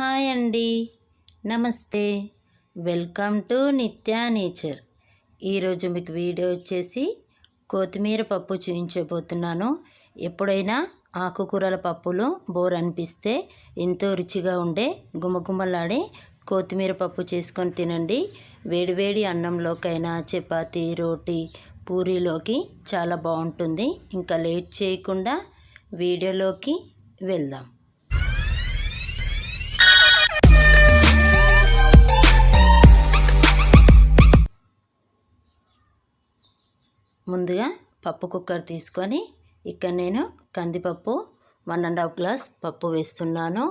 Hi అండి. నమస్తే. Welcome to Nithya nature. ఈరోజు మీకు వీడియో వచ్చేసి కొత్తిమీర పప్పు చూపించబోతున్నాను ఎప్పుడైనా ఆకుకూరల పప్పులు బోర్ అనిపిస్తే ఎంతో రుచిగా ఉండే గుమగుమలాడే కొత్తిమీర పప్పు చేసుకొని తినండి. వేడివేడి అన్నంలోకైనా చపాతీ రోటీ పూరీలోకి చాలా బాగుంటుంది. ఇంకా లేట్ చేయకుండా వీడియోలోకి వెళ్దాం. ముందుగా పప్పు కుక్కర్ తీసుకొని ఇక్కడ నేను కందిపప్పు వన్ అండ్ హాఫ్ గ్లాస్ పప్పు వేస్తున్నాను.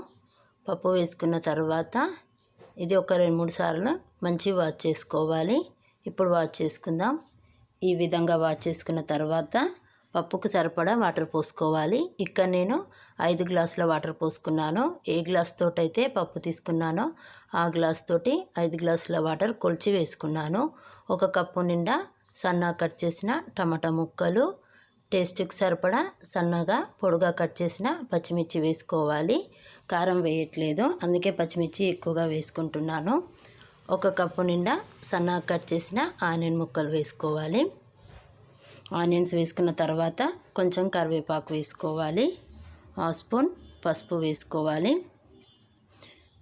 పప్పు వేసుకున్న తర్వాత ఇది ఒక రెండు మూడు సార్లు మంచి వాష్ చేసుకోవాలి. ఇప్పుడు వాష్ చేసుకుందాం. ఈ విధంగా వాష్ చేసుకున్న తర్వాత పప్పుకు సరిపడా వాటర్ పోసుకోవాలి. ఇక్కడ నేను ఐదు గ్లాసుల వాటర్ పోసుకున్నాను. ఏ గ్లాస్ తోటైతే పప్పు తీసుకున్నానో ఆ గ్లాస్ తోటి ఐదు గ్లాసుల వాటర్ కొలిచి వేసుకున్నాను. ఒక కప్పు నిండా సన్నగా కట్ చేసిన టమాటా ముక్కలు టేస్ట్కి సరిపడా సన్నగా పొడుగా కట్ చేసిన పచ్చిమిర్చి వేసుకోవాలి. కారం వేయట్లేదు అందుకే పచ్చిమిర్చి ఎక్కువగా వేసుకుంటున్నాను. ఒక కప్పు నిండా సన్నగా కట్ చేసిన ఆనియన్ ముక్కలు వేసుకోవాలి. ఆనియన్స్ వేసుకున్న తర్వాత కొంచెం కరివేపాకు వేసుకోవాలి. హాఫ్ స్పూన్ పసుపు వేసుకోవాలి.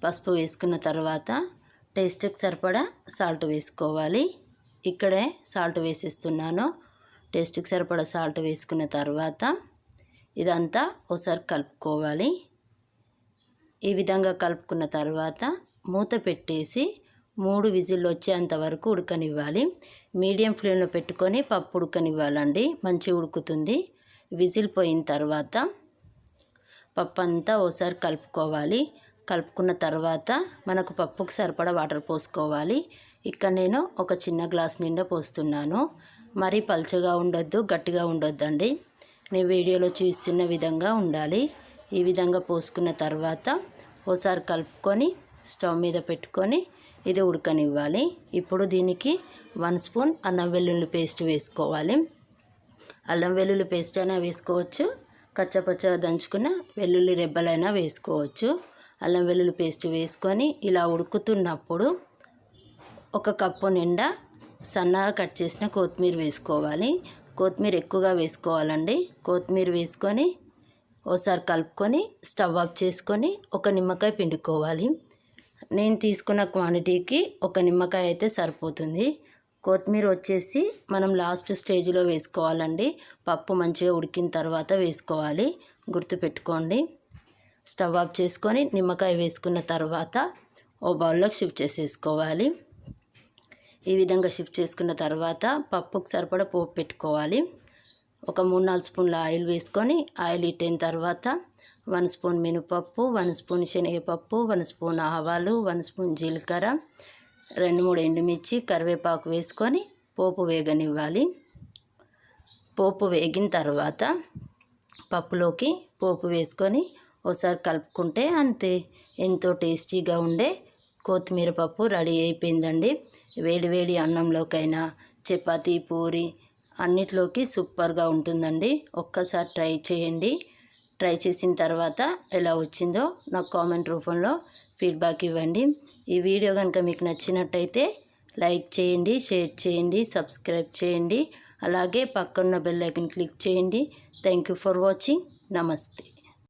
పసుపు వేసుకున్న తర్వాత టేస్ట్కి సరిపడా సాల్ట్ వేసుకోవాలి. ఇక్కడే సాల్ట్ వేసేస్తున్నాను. టేస్ట్కి సరిపడా సాల్ట్ వేసుకున్న తర్వాత ఇదంతా ఒకసారి కలుపుకోవాలి. ఈ విధంగా కలుపుకున్న తర్వాత మూత పెట్టేసి మూడు విజిల్లు వచ్చేంత వరకు ఉడకనివ్వాలి. మీడియం ఫ్లేమ్లో పెట్టుకొని పప్పు ఉడకనివ్వాలండి. మంచి ఉడుకుతుంది. విజిల్ పోయిన తర్వాత పప్పు అంతా ఒకసారి కలుపుకోవాలి. కలుపుకున్న తర్వాత మనకు పప్పుకు సరిపడా వాటర్ పోసుకోవాలి. ఇక్కడ నేను ఒక చిన్న గ్లాస్ నిండా పోస్తున్నాను. మరీ పలుచగా ఉండొద్దు గట్టిగా ఉండొద్దండి. నేను వీడియోలో చూస్తున్న విధంగా ఉండాలి. ఈ విధంగా పోసుకున్న తర్వాత ఓసారి కలుపుకొని స్టవ్ మీద పెట్టుకొని ఇది ఉడకనివ్వాలి. ఇప్పుడు దీనికి వన్ స్పూన్ అల్లం వెల్లుల్లి పేస్ట్ వేసుకోవాలి. అల్లం వెల్లుల్లి పేస్ట్ అయినా వేసుకోవచ్చు. కచ్చపచ్చగా దంచుకున్న వెల్లుల్లి రెబ్బలైనా వేసుకోవచ్చు. అల్లం వెల్లుల్లి పేస్ట్ వేసుకొని ఇలా ఉడుకుతున్నప్పుడు ఒక కప్పు నిండా సన్నగా కట్ చేసిన కొత్తిమీర వేసుకోవాలి. కొత్తిమీర ఎక్కువగా వేసుకోవాలండి. కొత్తిమీర వేసుకొని ఒకసారి కలుపుకొని స్టవ్ ఆఫ్ చేసుకొని ఒక నిమ్మకాయ పిండుకోవాలి. నేను తీసుకున్న క్వాంటిటీకి ఒక నిమ్మకాయ అయితే సరిపోతుంది. కొత్తిమీర వచ్చేసి మనం లాస్ట్ స్టేజ్లో వేసుకోవాలండి. పప్పు మంచిగా ఉడికిన తర్వాత వేసుకోవాలి. గుర్తుపెట్టుకోండి. స్టవ్ ఆఫ్ చేసుకొని నిమ్మకాయ వేసుకున్న తర్వాత ఓ బౌల్లోకి షిఫ్ట్ చేసేసుకోవాలి. ఈ విధంగా షిఫ్ట్ చేసుకున్న తర్వాత పప్పుకు సరిపడా పోపు పెట్టుకోవాలి. ఒక మూడు నాలుగు స్పూన్ల ఆయిల్ వేసుకొని ఆయిల్ ఇట్టిన తర్వాత వన్ స్పూన్ మినపప్పు వన్ స్పూన్ శనగపప్పు వన్ స్పూన్ ఆవాలు వన్ స్పూన్ జీలకర్ర రెండు మూడు ఎండుమిర్చి కరివేపాకు వేసుకొని పోపు వేగనివ్వాలి. పోపు వేగిన తర్వాత పప్పులోకి పోపు వేసుకొని ఒకసారి కలుపుకుంటే అంతే. ఎంతో టేస్టీగా ఉండే కొత్తిమీర పప్పు రెడీ అయిపోయిందండి. వేడి వేడి అన్నంలోకైనా చపాతి పూరి అన్నిట్లోకి సూపర్గా ఉంటుందండి. ఒక్కసారి ట్రై చేయండి. ట్రై చేసిన తర్వాత ఎలా వచ్చిందో నాకు కామెంట్ రూపంలో ఫీడ్బ్యాక్ ఇవ్వండి. ఈ వీడియో కనుక మీకు నచ్చినట్టయితే లైక్ చేయండి షేర్ చేయండి సబ్స్క్రైబ్ చేయండి. అలాగే పక్కన్న బెల్ ఐకన్ క్లిక్ చేయండి. Thank you for watching. నమస్తే.